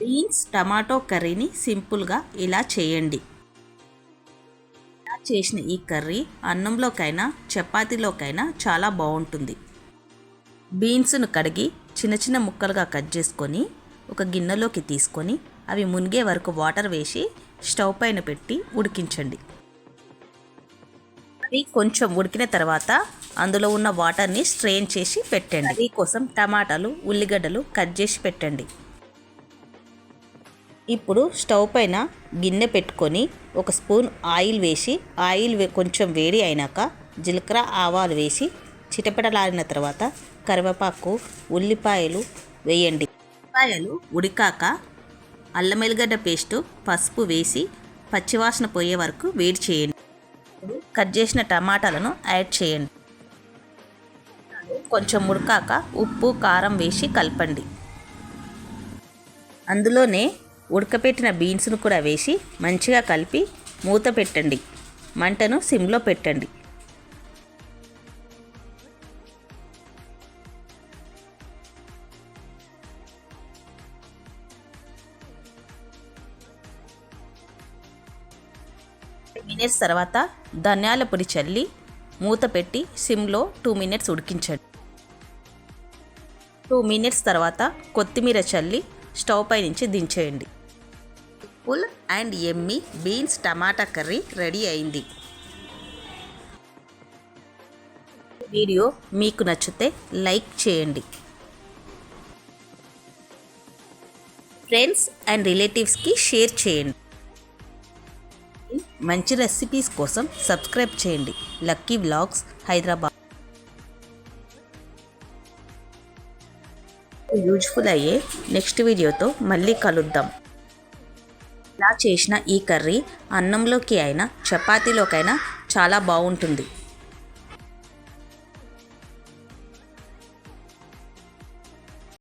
Beans tomato కర్రీని సింపుల్గా ఇలా చేయండి. ఇలా చేసిన ఈ కర్రీ అన్నంలోకైనా చపాతీలోకైనా చాలా బాగుంటుంది. బీన్స్ను కడిగి చిన్న చిన్న ముక్కలుగా కట్ చేసుకొని ఒక గిన్నెలోకి తీసుకొని అవి మునిగే వరకు వాటర్ వేసి స్టవ్ పైన పెట్టి ఉడికించండి. అది కొంచెం ఉడికిన తర్వాత అందులో ఉన్న వాటర్ని స్ట్రెయిన్ చేసి పెట్టండి. కోసం టమాటాలు ఉల్లిగడ్డలు కట్ చేసి పెట్టండి. ఇప్పుడు స్టవ్ పైన గిన్నె పెట్టుకొని ఒక స్పూన్ ఆయిల్ వేసి ఆయిల్ కొంచెం వేడి అయినాక జీలకర్ర ఆవాలు వేసి చిటపటలాడిన తర్వాత కరివేపాకు ఉల్లిపాయలు వేయండి. ఉల్లిపాయలు ఉడికాక అల్లం ఎల్లిగడ్డ పేస్టు పసుపు వేసి పచ్చివాసన పోయే వరకు వేడి చేయండి. ఇప్పుడు కట్ చేసిన టమాటాలను యాడ్ చేయండి. కొంచెం ఉడకాక ఉప్పు కారం వేసి కలపండి. అందులోనే ఉడకపెట్టిన బీన్స్ను కూడా వేసి మంచిగా కలిపి మూత పెట్టండి. మంటను సిమ్లో పెట్టండి. మినిట్స్ తర్వాత ధనియాల పొడి చల్లి మూత పెట్టి సిమ్లో టూ మినిట్స్ ఉడికించండి. టూ మినిట్స్ తర్వాత కొత్తిమీర చల్లి స్టవ్ పై నుంచి దించేయండి. Full and yummy beans tomato curry ready అయింది. వీడియో మీకు నచ్చితే లైక్ చేయండి. ఫ్రెండ్స్ అండ్ రిలేటివ్స్కి షేర్ చేయండి. మంచి రెసిపీస్ కోసం సబ్స్క్రైబ్ చేయండి. Lucky vlogs Hyderabad. యూజ్ఫుల్ అయ్యే నెక్స్ట్ వీడియోతో మళ్ళీ కలుద్దాం. ఇలా చేసిన ఈ కర్రీ అన్నంలోకి అయినా చపాతీలోకైనా చాలా బాగుంటుంది.